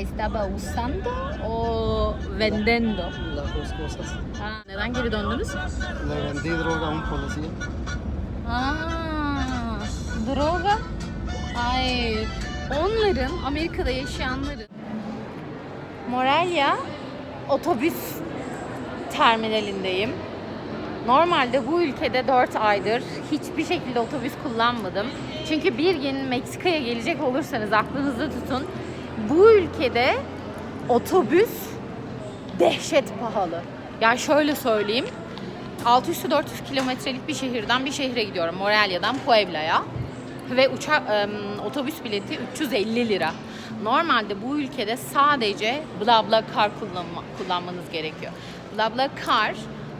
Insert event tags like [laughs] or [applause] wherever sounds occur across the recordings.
estaba usando o vendiendo? Las dos cosas. Ha, neden geri döndünüz? Le vendí droga a un policía. Aa, droga. Ay, onların Amerika'da yaşayanların Morelia otobüs terminalindeyim. Normalde bu ülkede 4 aydır hiçbir şekilde otobüs kullanmadım. Çünkü bir gün Meksika'ya gelecek olursanız aklınızda tutun. Bu ülkede otobüs dehşet pahalı. Yani şöyle söyleyeyim. 600 400 kilometrelik bir şehirden bir şehre gidiyorum. Morelia'dan Puebla'ya. Ve uçak em, otobüs bileti 350 lira. Normalde bu ülkede sadece BlaBlaCar kullanma, kullanmanız gerekiyor. BlaBlaCar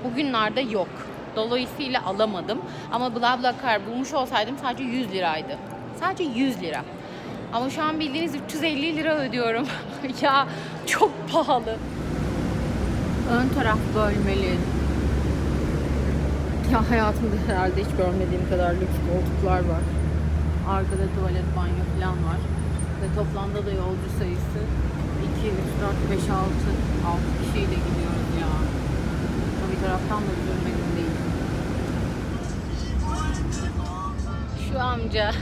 bugünlerde yok. Dolayısıyla alamadım. Ama BlaBlaCar bulmuş olsaydım sadece 100 liraydı. Sadece 100 lira. Ama şu an bildiğiniz 350 lira ödüyorum. [laughs] ya çok pahalı. Ön taraf bölmeli. Ya hayatımda herhalde hiç görmediğim kadar lüks koltuklar var. Arkada tuvalet, banyo falan var. Ve toplamda da yolcu sayısı 2, 3, 4, 5, 6, 6 kişiyle gidiyoruz ya. Ama bir taraftan da üzülmedim değil. Şu amca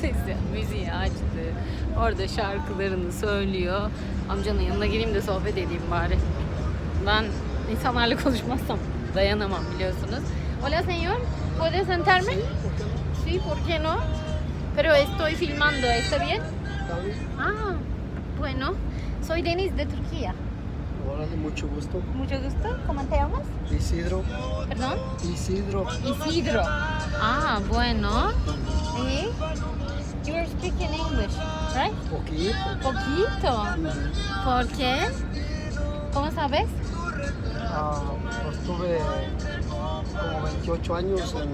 sesi, müziği açtı. Orada şarkılarını söylüyor. Amcanın yanına gireyim de sohbet edeyim bari. Ben insanlarla konuşmazsam dayanamam biliyorsunuz. Hola señor, ¿puedes sentarme? Sí, ¿por qué no? Pero estoy filmando, ¿está bien? Ah, bueno. Soy Denis de Turquía. Órale, mucho gusto. Mucho gusto. ¿Cómo te llamas? Isidro. Perdón. Isidro. Isidro. Ah, bueno. ¿Sí? You're speaking English, right? Poquito. Poquito. ¿Por qué? ¿Cómo sabes? ah, pues tuve como 28 años en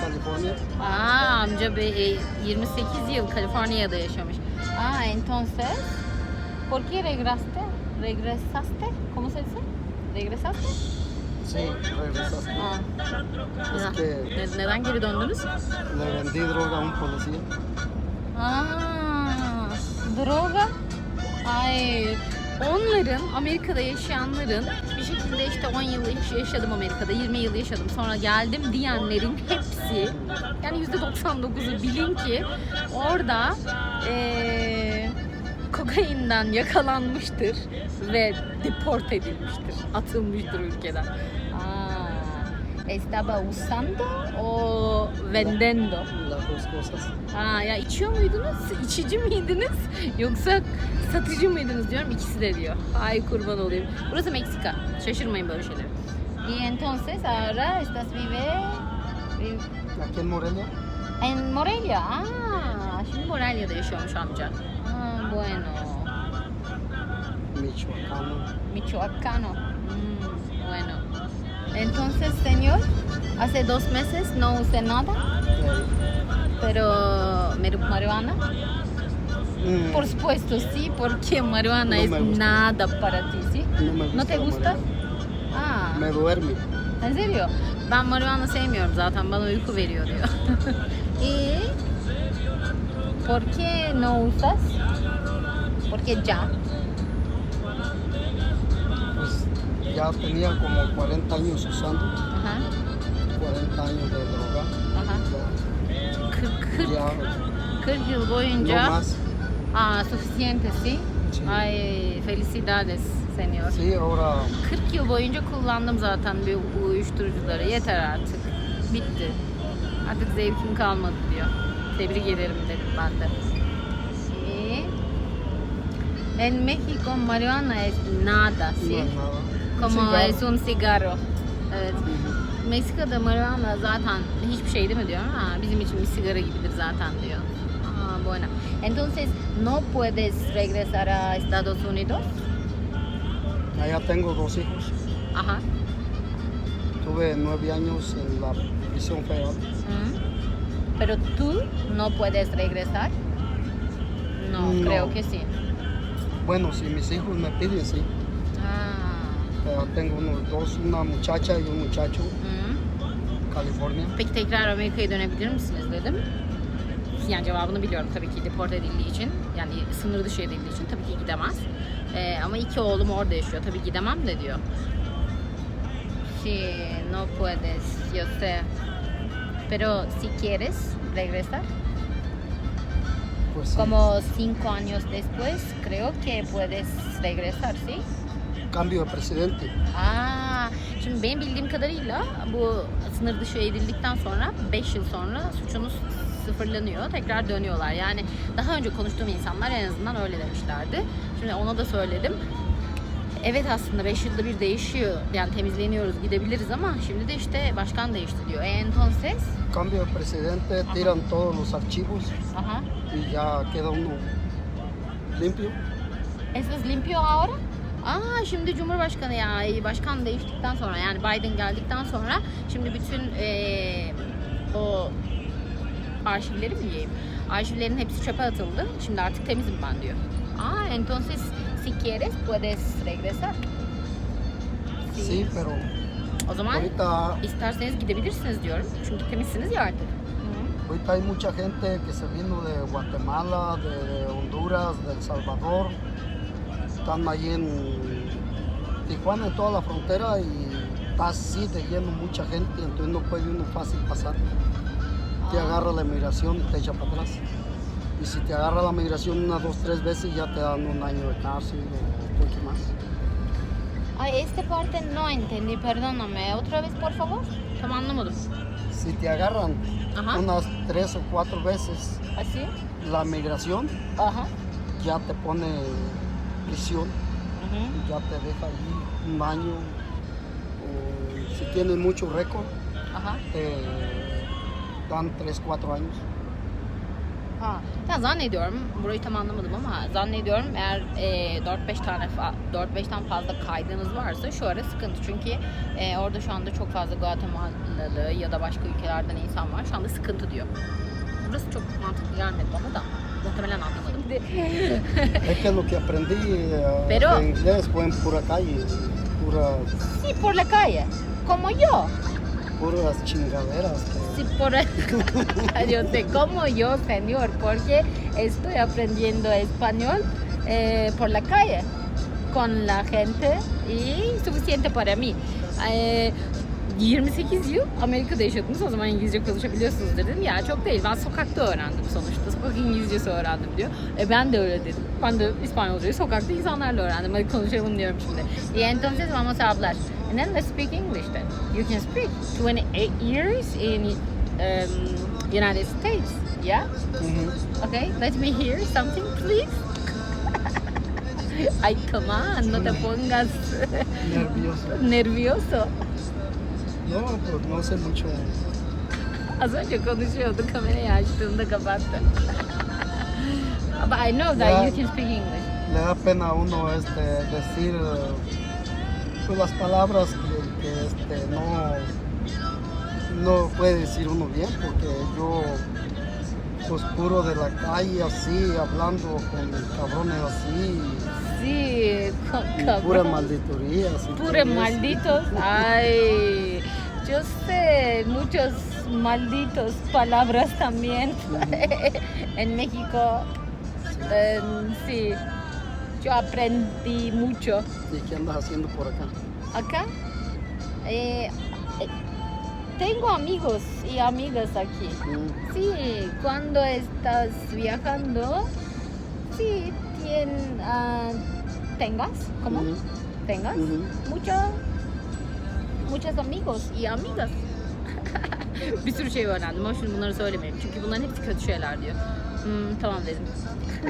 California. Aa, amca be, e, 28 yıl Kaliforniya'da yaşamış. Aa, entonces, ¿por qué regresaste? ¿Regresaste? ¿Cómo se dice? ¿Regresaste? Sí, regresaste. Aa. Es que Ne- neden geri döndünüz? le vendí droga a un policía. Aa, droga. Ay, onların Amerika'da yaşayanların bir şekilde işte 10 yıl yaş- yaşadım Amerika'da, 20 yıl yaşadım sonra geldim diyenlerin hepsi yani %99'u bilin ki orada eee kokainden yakalanmıştır ve deport edilmiştir, atılmıştır ülkeden. Estaba usando o vendiendo? Las dos cosas. Ha ya içiyor muydunuz? İçici miydiniz? Yoksa satıcı mıydınız diyorum. İkisi de diyor. Ay kurban olayım. Burası Meksika. Şaşırmayın böyle şeylere. Y entonces ahora estás vive vive Aquí en Morelia. en Morelia. Aa, şimdi Morelia'da yaşıyormuş amca. Aa, bueno. Michoacano. Michoacano. Mm, bueno. Entonces, señor, hace dos meses no usé nada, pero mar- marihuana. mm, Por supuesto, sí, porque marihuana No es nada para ti, ¿sí? no me gusta. ¿No te gusta? Aa, Me duerme. en serio? Ben marihuana sevmiyorum zaten, bana uyku veriyor diyor. ¿Y por qué no usas? Porque ya. Ya tenía como 40 años usando. Aha, 40 años de droga. aha. 40, 40, Ya 40 yıl no boyunca más. Aa, suficiente, ¿sí? Sí. Ay, felicidades, señor. Sí, ahora 40 yıl boyunca kullandım zaten bu uyuşturucuları. Yeter artık. Bitti. Artık zevkim kalmadı diyor. Tebrik ederim dedim ben de. Y en México marihuana es nada, no ¿sí? es nada. Como Cigarro. es un cigarro. Evet. Ujú. Meksika'da marihuana zaten hiçbir şey değil mi diyor. Ha, bizim için bir sigara gibidir zaten diyor. Aa, bueno. Entonces, ¿no puedes regresar a Estados Unidos? Allá tengo dos hijos. Ajá. Tuve nueve años en la prisión federal. Mm. Pero tú no puedes regresar. No, No. creo que sí. Bueno, si mis hijos me piden, sí. Pero tengo unos dos, una muchacha y un muchacho, Mm. California. Peki tekrar Amerika'ya dönebilir misiniz dedim. yani cevabını biliyorum tabii ki deport edildiği için. Yani sınır dışı edildiği için tabii ki gidemez. Ee, ama iki oğlum orada yaşıyor. Tabii gidemem de diyor. Si no puedes, yo sé. Pero si quieres regresar, Pues sí, como cinco años después, creo que puedes regresar, ¿sí? Cambio de presidente. Aa, şimdi benim bildiğim kadarıyla bu sınır dışı edildikten sonra 5 yıl sonra suçunuz sıfırlanıyor. Tekrar dönüyorlar. Yani daha önce konuştuğum insanlar en azından öyle demişlerdi. Şimdi ona da söyledim. Evet aslında 5 yılda bir değişiyor. Yani temizleniyoruz gidebiliriz ama şimdi de işte başkan değişti diyor. E entonces? Cambio de presidente, tiran todos los archivos Aha. y ya queda uno limpio. ¿Eso es limpio ahora? Şimdi Cumhurbaşkanı ya başkan değiştikten sonra yani Biden geldikten sonra şimdi bütün eee, o arşivleri mi diyeyim? Arşivlerin hepsi çöpe atıldı. Şimdi artık temizim ben diyor. Aa entonces si quieres puedes regresar. Sí, pero O zaman ahorita, isterseniz gidebilirsiniz diyorum. Çünkü temizsiniz ya artık. Ahorita hay mucha gente que se vino de Guatemala, de, Honduras, de El Salvador. Están ahí en Tijuana, en toda la frontera y está así de lleno mucha gente, entonces no puede uno fácil pasar. Te agarra la migración y te echa para atrás. Y si te agarra la migración unas dos, tres veces ya te dan un año de cárcel o un poco más. Ay este parte no entendí, perdóname. Otra vez por favor. Anlamadım. Si te agarran Ajá. unas tres o cuatro veces Así. la migración, ya te pone prisión. Ya te deja ahí un año. O si tienes mucho récord, Aha. te dan tres, cuatro años. Ha. Ya zannediyorum, burayı tam anlamadım ama zannediyorum eğer e, 4-5 tane fa- 4-5'ten fazla kaydınız varsa şu ara sıkıntı. Çünkü e, orada şu anda çok fazla Guatemalalı ya da başka ülkelerden insan var. Şu anda sıkıntı diyor. Burası çok mantıklı gelmedi bana da. Anlamadım. Es que lo que aprendí eh, Pero- de inglés fue en pura calle, puras, sí, por la calle. Como yo. puras chingaderas. que- Sí, por... [laughs] yo sé como yo, señor, porque estoy aprendiendo español eh, por la calle con la gente y suficiente para mí. Eh, 28 yıl Amerika'da yaşadınız o zaman İngilizce konuşabiliyorsunuz dedim. Ya çok değil ben sokakta öğrendim sonuçta. Sokak İngilizcesi öğrendim diyor. E ben de öyle dedim. Ben de İspanyolcayı sokakta insanlarla öğrendim. Hadi konuşalım diyorum şimdi. Y entonces vamos a hablar. And then let's speak English then. You can speak 28 years in um, United States. Yeah? Ujú. Okay, let me hear something please. [laughs] Ay, come on, no te pongas Nervioso. [laughs] nervioso. No, pues no sé mucho. Az önce konuşuyordu kamerayı açtığında kapattı. But I know that Ya. you can speak English. Le da pena a uno este, decir eh, pues, las palabras que, que, este, no, no puede decir uno bien, porque yo, pues puro de la calle así, hablando con cabrones así, Sí, y cabrón. Pure todo eso. malditos. Ay, yo sé muchos malditos palabras también. [laughs] en México, sí, yo aprendí mucho. ¿Y qué andas haciendo por acá? Acá, eh, tengo amigos y amigas aquí. Mm, Sí, cuando estás viajando, sí, tien, ah, tengas, ¿cómo? ujú, Tengas mucho, muchos amigos y amigas. [laughs] bir sürü şey öğrendim ama şimdi bunları söylemeyeyim. Çünkü bunların hepsi kötü şeyler diyor. Hmm, tamam dedim.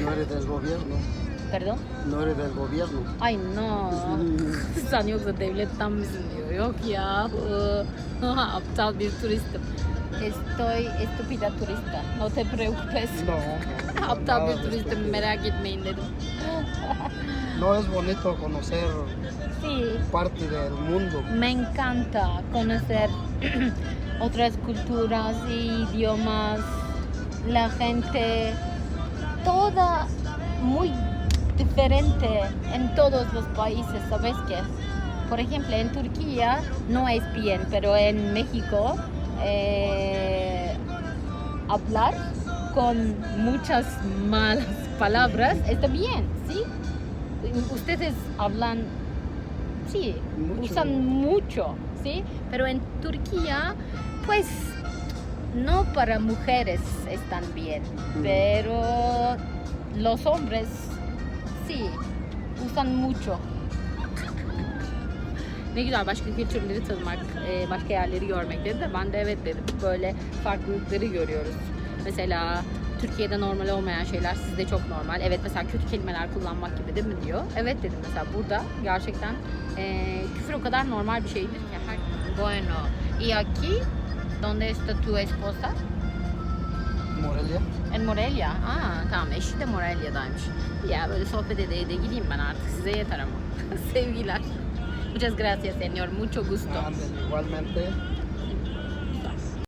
No eres del gobierno, Pardon? no eres del gobierno. Ay no. [laughs] Sen yoksa devletten misin diyor. Yok ya. Aptal bir turistim. Estoy estúpida turista. No te preocupes. No, no, no, Aptal bir de turistim merak etmeyin dedim. [laughs] No es bonito conocer Sí, parte del mundo. me encanta conocer [clears throat] otras culturas y idiomas, la gente, toda muy diferente en todos los países, ¿sabes qué? Por ejemplo, en Turquía no es bien, pero en México eh, hablar con muchas malas palabras, está bien, ¿sí? Ustedes hablan, sí, Mucho. usan mucho, ¿sí? Pero en Turquía, pues, no para mujeres están bien, Mm. pero los hombres, sí, usan mucho. Ne güzel başka kültürleri tanımak, e, başka yerleri görmek dedi de ben de evet dedim. Böyle farklılıkları görüyoruz. Mesela Türkiye'de normal olmayan şeyler sizde çok normal. Evet mesela kötü kelimeler kullanmak gibi değil mi diyor. Evet dedim mesela burada gerçekten e, küfür o kadar normal bir şeydir ki. Her... Bueno, y aquí, donde está tu esposa? Morelia. En Morelia. Aa tamam eşi de Morelia'daymış. Ya böyle sohbet ede ede gideyim ben artık size yeter ama. [laughs] Sevgiler. Muchas gracias señor. Mucho gusto. İgualmente.